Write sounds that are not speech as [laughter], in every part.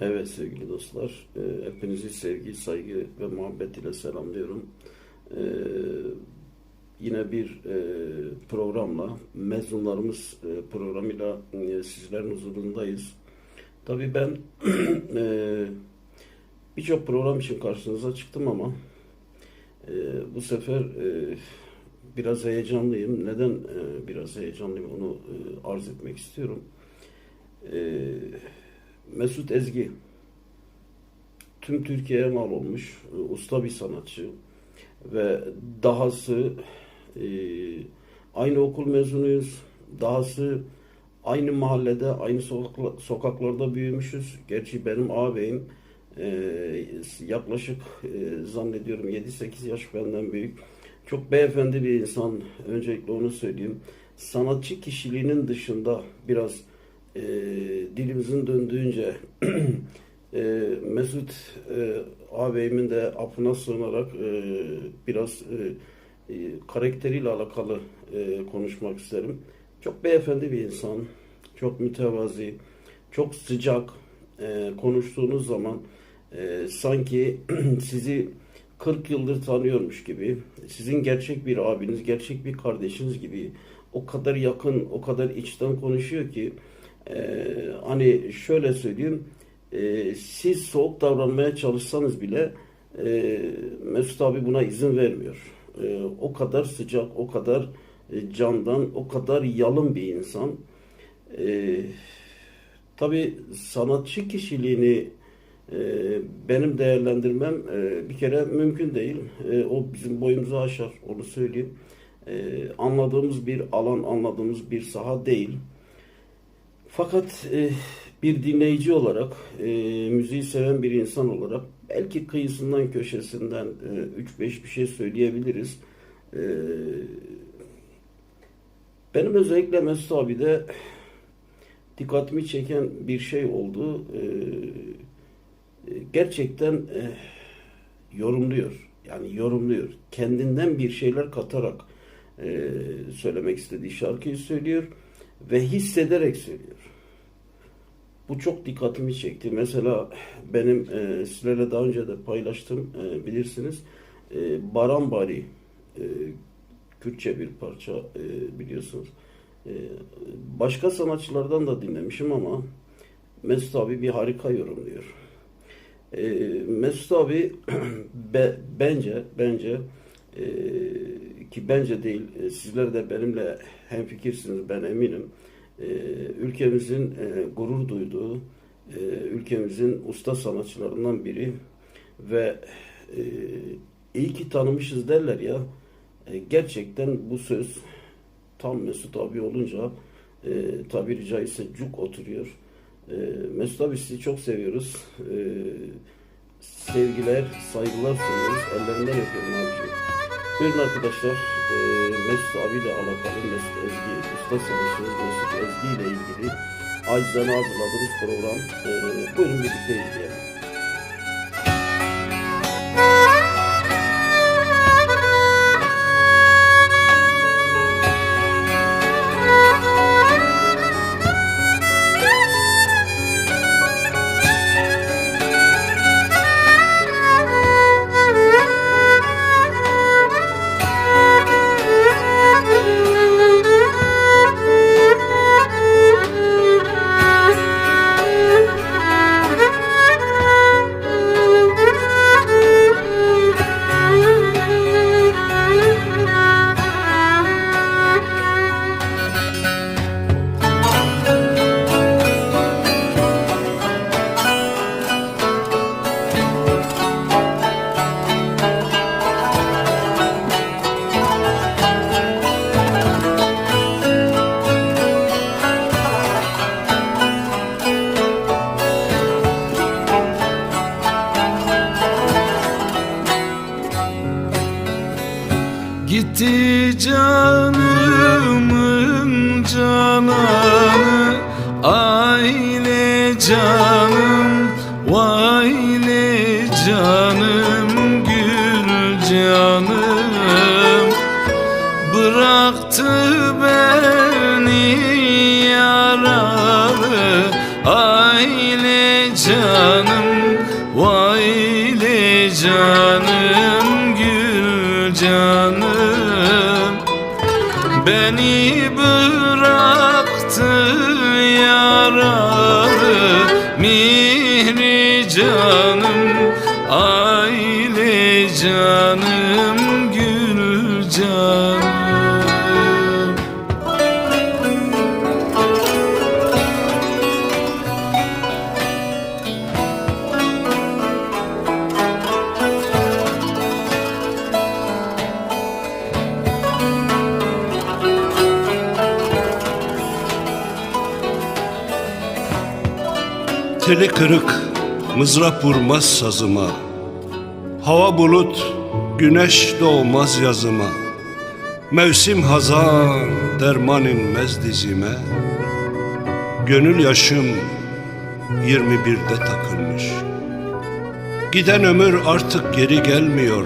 Evet sevgili dostlar, e, hepinizi sevgi, saygı ve muhabbet ile selamlıyorum. E, yine bir e, programla, mezunlarımız e, programıyla e, sizlerin huzurundayız. Tabii ben [clears throat] e, birçok program için karşınıza çıktım ama e, bu sefer e, biraz heyecanlıyım. Neden e, biraz heyecanlıyım onu e, arz etmek istiyorum. E, Mesut Ezgi tüm Türkiye'ye mal olmuş e, usta bir sanatçı ve dahası e, aynı okul mezunuyuz. Dahası aynı mahallede, aynı sokakla- sokaklarda büyümüşüz. Gerçi benim ağabeyim e, yaklaşık e, zannediyorum 7-8 yaş benden büyük. Çok beyefendi bir insan. Öncelikle onu söyleyeyim. Sanatçı kişiliğinin dışında biraz e, dilimizin döndüğünce [clears throat] e, Mesut e, ağabeyimin de affına sığınarak e, biraz e, e, karakteriyle alakalı e, konuşmak isterim. Çok beyefendi bir insan, çok mütevazi, çok sıcak. E, konuştuğunuz zaman e, sanki [clears throat] sizi 40 yıldır tanıyormuş gibi, sizin gerçek bir abiniz, gerçek bir kardeşiniz gibi o kadar yakın, o kadar içten konuşuyor ki e, hani şöyle söyleyeyim, e, siz soğuk davranmaya çalışsanız bile e, Mesut abi buna izin vermiyor. E, o kadar sıcak, o kadar e, candan, o kadar yalın bir insan. E, tabii sanatçı kişiliğini e, benim değerlendirmem e, bir kere mümkün değil. E, o bizim boyumuzu aşar, onu söyleyeyim. E, anladığımız bir alan, anladığımız bir saha değil. Fakat e, bir dinleyici olarak, e, müziği seven bir insan olarak belki kıyısından köşesinden 3-5 bir şey söyleyebiliriz. E, benim özellikle Mesut abi dikkatimi çeken bir şey oldu. E, e, gerçekten e, yorumluyor. Yani yorumluyor. Kendinden bir şeyler katarak e, söylemek istediği şarkıyı söylüyor ve hissederek söylüyor. Bu çok dikkatimi çekti. Mesela benim e, sizlerle daha önce de paylaştım e, bilirsiniz. E, Barambari e, Kürtçe bir parça e, biliyorsunuz. E, başka sanatçılardan da dinlemişim ama Mesut abi bir harika yorumluyor. E, Mesut abi [clears throat] be, bence bence e, ki bence değil e, sizler de benimle hemfikirsiniz ben eminim. E, ülkemizin e, gurur duyduğu, e, ülkemizin usta sanatçılarından biri ve e, iyi ki tanımışız derler ya. Gerçekten bu söz tam Mesut abi olunca tabiri caizse cuk oturuyor. Mesut abi sizi çok seviyoruz. Sevgiler, saygılar sunuyoruz. Ellerinden öpüyorum abiciğim. Buyurun arkadaşlar. E, Mesut abiyle alakalı Mesut Ezgi, usta sanatçımız Mesut Ezgi ile ilgili acizane hazırladığımız program. E, buyurun birlikte izleyelim. vision Teli kırık, mızrap vurmaz sazıma. Hava bulut, güneş doğmaz yazıma. Mevsim hazan, derman inmez dizime. Gönül yaşım 21'de takılmış. Giden ömür artık geri gelmiyor.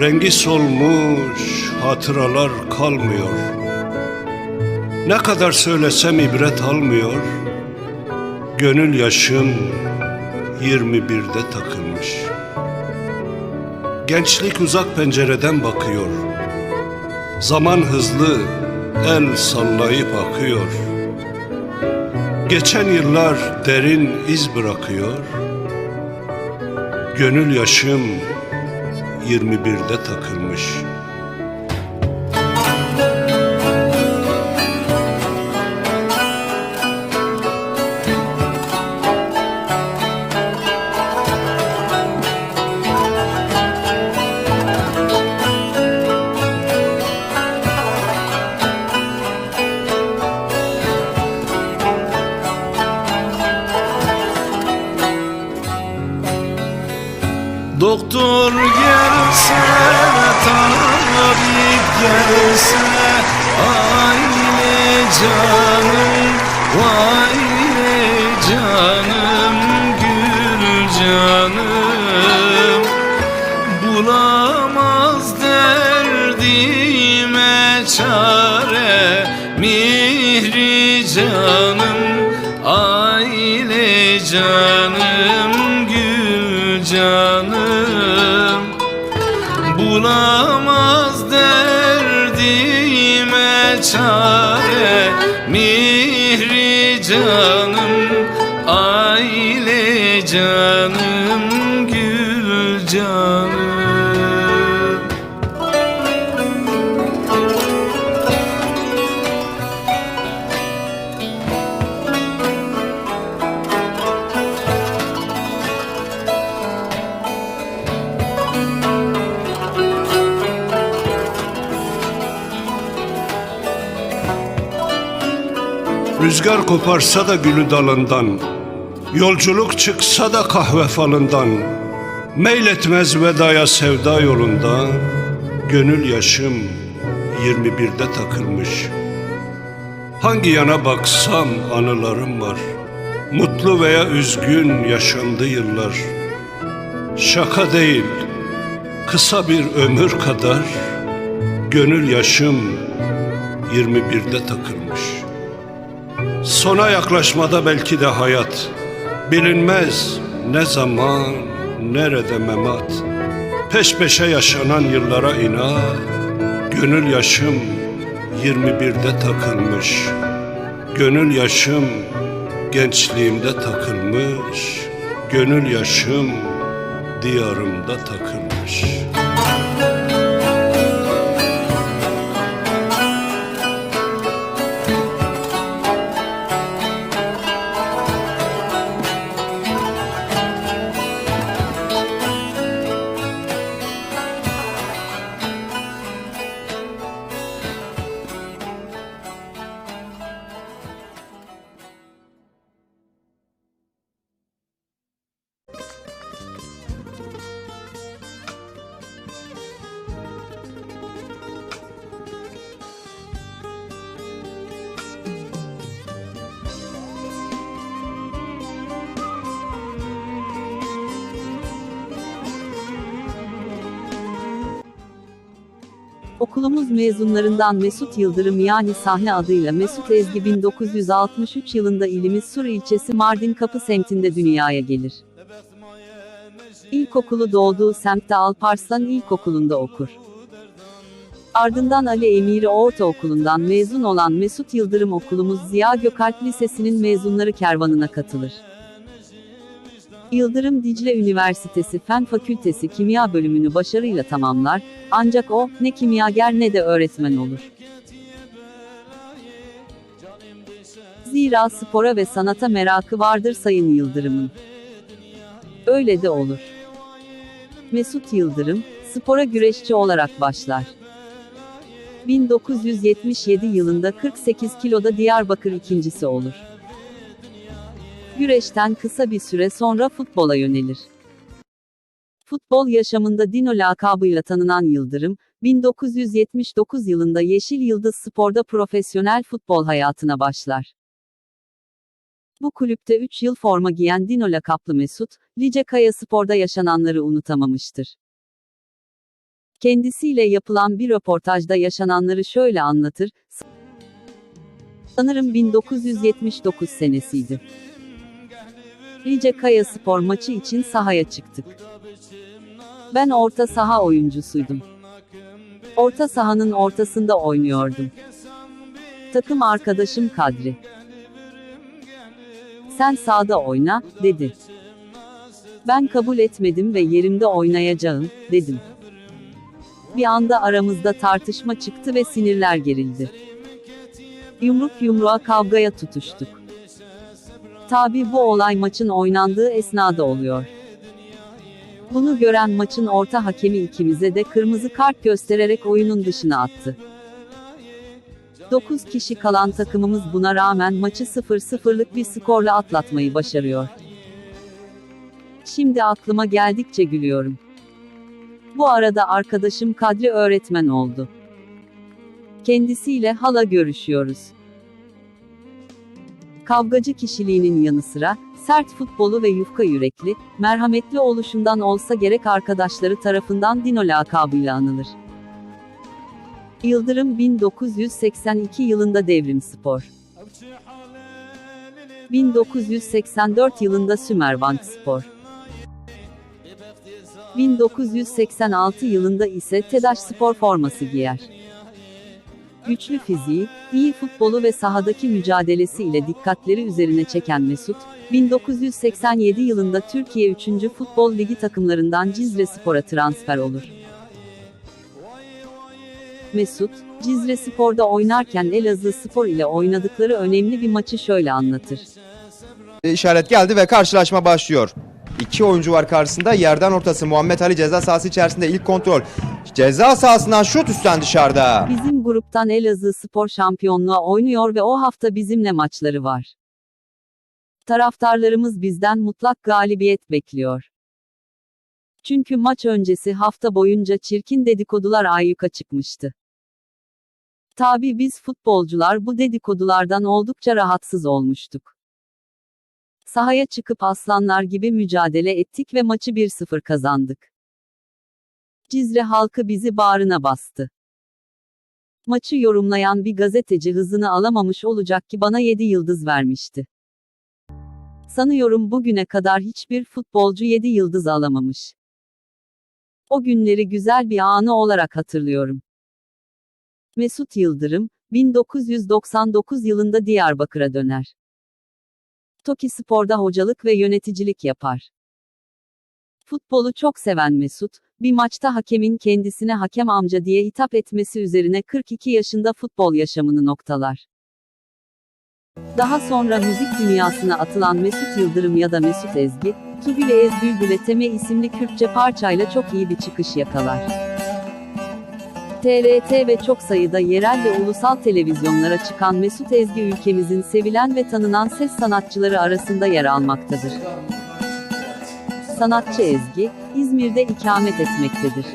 Rengi solmuş, hatıralar kalmıyor. Ne kadar söylesem ibret almıyor. Gönül yaşım 21'de takılmış. Gençlik uzak pencereden bakıyor. Zaman hızlı el sallayıp akıyor. Geçen yıllar derin iz bırakıyor. Gönül yaşım 21'de takılmış. Doktor gelse, tabip gelse Aile canım, aile canım canım Gül canım. Rüzgar koparsa da gülü dalından Yolculuk çıksa da kahve falından Meyletmez vedaya sevda yolunda. Gönül yaşım 21'de takılmış. Hangi yana baksam anılarım var. Mutlu veya üzgün yaşandı yıllar. Şaka değil Kısa bir ömür kadar. Gönül yaşım 21'de takılmış. Sona yaklaşmada belki de hayat Bilinmez ne zaman, nerede memat. Peş peşe yaşanan yıllara inat. Gönül yaşım 21'de takılmış. Gönül yaşım gençliğimde takılmış. Gönül yaşım diyarımda takılmış Mezunlarından Mesut Yıldırım yani sahne adıyla Mesut Ezgi 1963 yılında ilimiz Sur ilçesi Mardin Kapı semtinde dünyaya gelir. İlkokulu doğduğu semtte Alparslan İlkokulu'nda okur. Ardından Ali Emiri Ortaokulu'ndan mezun olan Mesut Yıldırım okulumuz Ziya Gökalp Lisesi'nin mezunları kervanına katılır. Yıldırım Dicle Üniversitesi Fen Fakültesi Kimya bölümünü başarıyla tamamlar, ancak o, ne kimyager ne de öğretmen olur. Zira spora ve sanata merakı vardır Sayın Yıldırım'ın. Öyle de olur. Mesut Yıldırım, spora güreşçi olarak başlar. 1977 yılında 48 kiloda Diyarbakır ikincisi olur. Güreşten kısa bir süre sonra futbola yönelir. Futbol yaşamında Dino lakabıyla tanınan Yıldırım, 1979 yılında Yeşil Yıldız Spor'da profesyonel futbol hayatına başlar. Bu kulüpte 3 yıl forma giyen Dino lakaplı Mesut, Lice Kaya Spor'da yaşananları unutamamıştır. Kendisiyle yapılan bir röportajda yaşananları şöyle anlatır. Sanırım 1979 senesiydi. Rice Kaya Spor maçı için sahaya çıktık. Ben orta saha oyuncusuydum. Orta sahanın ortasında oynuyordum. Takım arkadaşım Kadri. Sen sağda oyna, dedi. Ben kabul etmedim ve yerimde oynayacağım, dedim. Bir anda aramızda tartışma çıktı ve sinirler gerildi. Yumruk yumruğa kavgaya tutuştuk. Tabi bu olay maçın oynandığı esnada oluyor. Bunu gören maçın orta hakemi ikimize de kırmızı kart göstererek oyunun dışına attı. 9 kişi kalan takımımız buna rağmen maçı 0-0'lık bir skorla atlatmayı başarıyor. Şimdi aklıma geldikçe gülüyorum. Bu arada arkadaşım Kadri öğretmen oldu. Kendisiyle hala görüşüyoruz. Kavgacı kişiliğinin yanı sıra, sert futbolu ve yufka yürekli, merhametli oluşundan olsa gerek arkadaşları tarafından Dino lakabıyla anılır. Yıldırım 1982 yılında Devrim Spor. 1984 yılında Sümerbank Spor. 1986 yılında ise TEDAŞ spor forması giyer. Güçlü fiziği, iyi futbolu ve sahadaki mücadelesi ile dikkatleri üzerine çeken Mesut, 1987 yılında Türkiye 3. Futbol Ligi takımlarından Cizre Spor'a transfer olur. Mesut, Cizre Spor'da oynarken Elazığ Spor ile oynadıkları önemli bir maçı şöyle anlatır. işaret geldi ve karşılaşma başlıyor. İki oyuncu var karşısında. Yerden ortası Muhammed Ali ceza sahası içerisinde ilk kontrol. Ceza sahasından şut üstten dışarıda. Bizim gruptan Elazığ Spor şampiyonluğa oynuyor ve o hafta bizimle maçları var. Taraftarlarımız bizden mutlak galibiyet bekliyor. Çünkü maç öncesi hafta boyunca çirkin dedikodular ayyuka çıkmıştı. Tabi biz futbolcular bu dedikodulardan oldukça rahatsız olmuştuk. Sahaya çıkıp aslanlar gibi mücadele ettik ve maçı 1-0 kazandık. Cizre halkı bizi bağrına bastı. Maçı yorumlayan bir gazeteci hızını alamamış olacak ki bana 7 yıldız vermişti. Sanıyorum bugüne kadar hiçbir futbolcu 7 yıldız alamamış. O günleri güzel bir anı olarak hatırlıyorum. Mesut Yıldırım, 1999 yılında Diyarbakır'a döner. Toki Spor'da hocalık ve yöneticilik yapar. Futbolu çok seven Mesut, bir maçta hakemin kendisine hakem amca diye hitap etmesi üzerine 42 yaşında futbol yaşamını noktalar. Daha sonra müzik dünyasına atılan Mesut Yıldırım ya da Mesut Ezgi, Tübüle Ez Bülbüle Teme isimli Kürtçe parçayla çok iyi bir çıkış yakalar. TRT ve çok sayıda yerel ve ulusal televizyonlara çıkan Mesut Ezgi ülkemizin sevilen ve tanınan ses sanatçıları arasında yer almaktadır. Sanatçı Ezgi, İzmir'de ikamet etmektedir.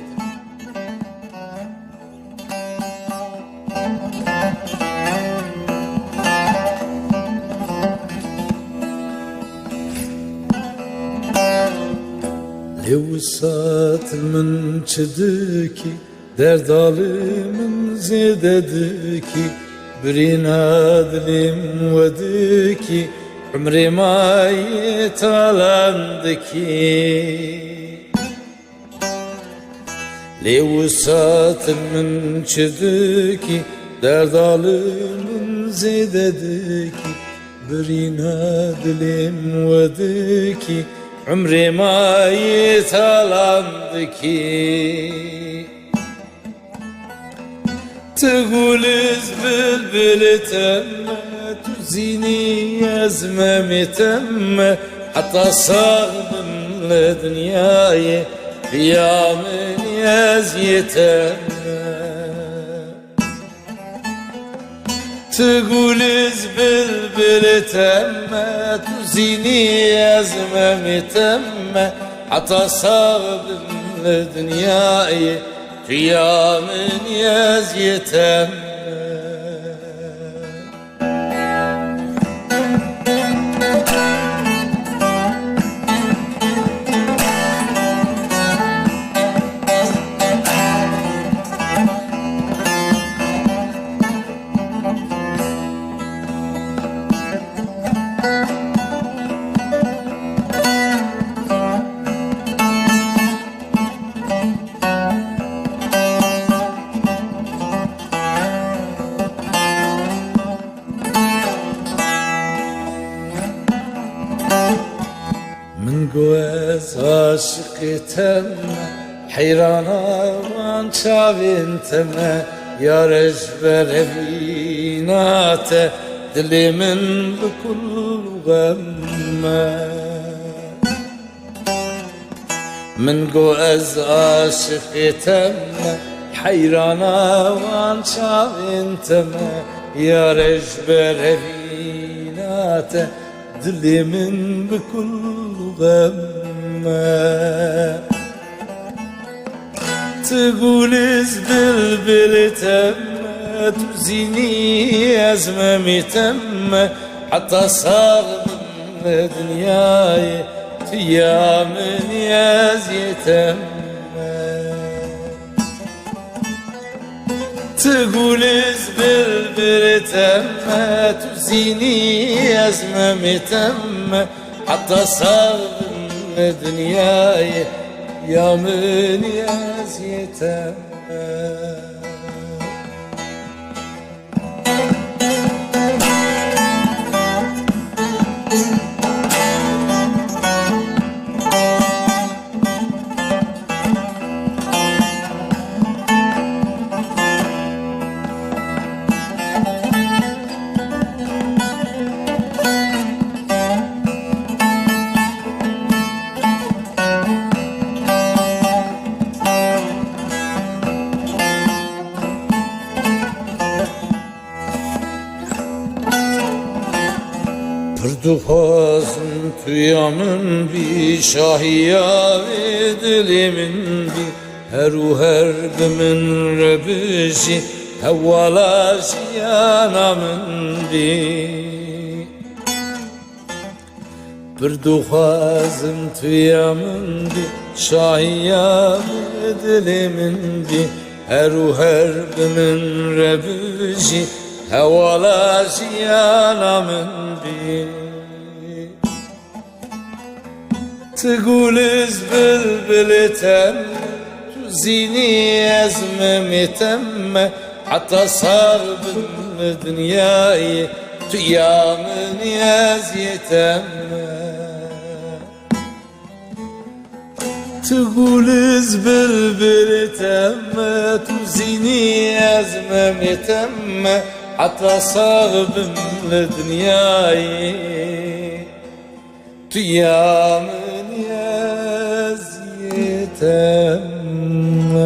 لوسات من چدکی Derd alimin zededi ki Birin adlim vedi ki Umri mayi talandı ki. Levusatımın çıdı ki Derd alimin zededi ki Birin adlim vedi ki Umri mayi talandı ki تقول بلبل تم تزيني يزمم تم حتى صاغب لدنياي يا من يزيتم تقول بلبل تم تزيني يزمم تم حتى صاغب لدنياي Kıyamın yaz yetem عاشقتم حیرانا من چاوینتم یارش برهینات دلی من بکل غم من گوز عاشقتم حیرانا من چاوینتم یارش برهینات دلی من بكل غمة تقول بلبل تم تزيني أزمامي تم حتى صار من دنياي يا من يزيتم تقول بلبل تم تزيني أزمم تم حتى صار dünyayı ya münyaz yeter. Kıyamın bi şahiya ve dilimin bi Heru her bimin rebisi Evvela siyanamın bi Bir duhazım tüyamın bi Şahiya ve dilimin bi Heru her bimin rebisi Evvela siyanamın bi تقول بلبل تم تزيني أزمم تم حتى صار بالدنياي يا من يزيتم تقول بلبل تم تزيني أزمم تم حتى صار بالدنياي يا من يزيتم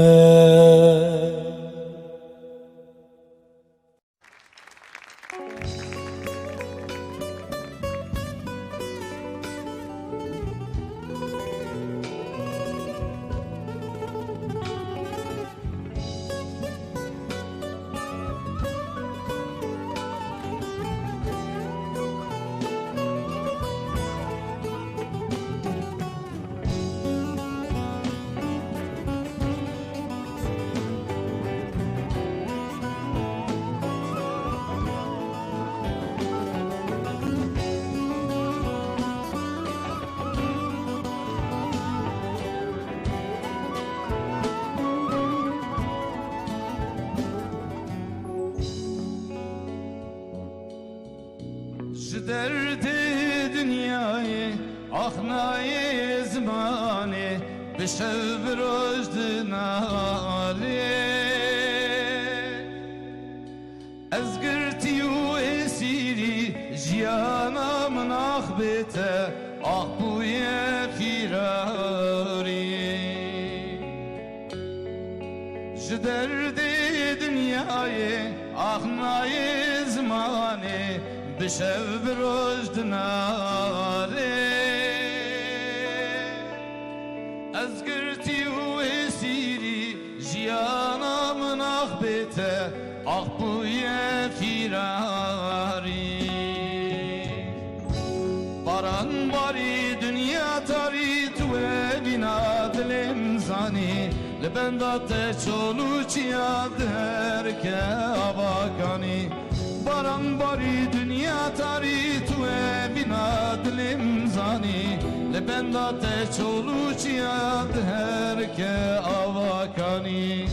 Ahnayı zmani Bişev bir rojdi nali Ez girti u esiri Jiyana min ah bete Ah bu ye firari Ji derdi dünyayı Ahnayı zmani Bişev Lebenda te çolu çiya derke avakani Baran bari dünya tari tu evina dilim zani. Lebenda te çolu çiya derke avakani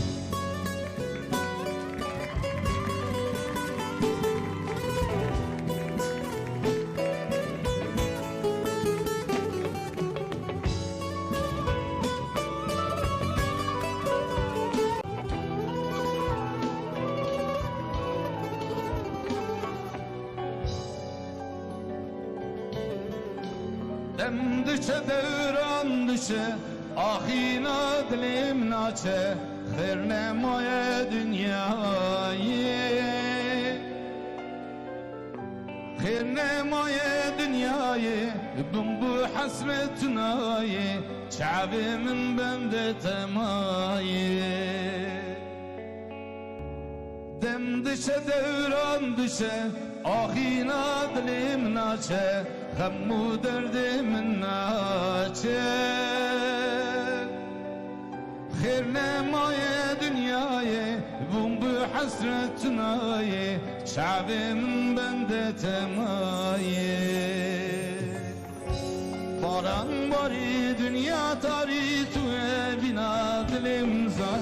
Dem düşe devran düşe Ahina dilim naçe Khir nemoye dünyayı. Khir nemoye dünyayı Bum bu hasret tünayı Çabimin bende temayı. Dem düşe devran düşe Ahina dilim naçe Gammu derdim naçe. Khir nemaye dünyayı Bum bu hasret tünayı Şabimin bende temayı Baran bari dünya tari tu evina dilim zani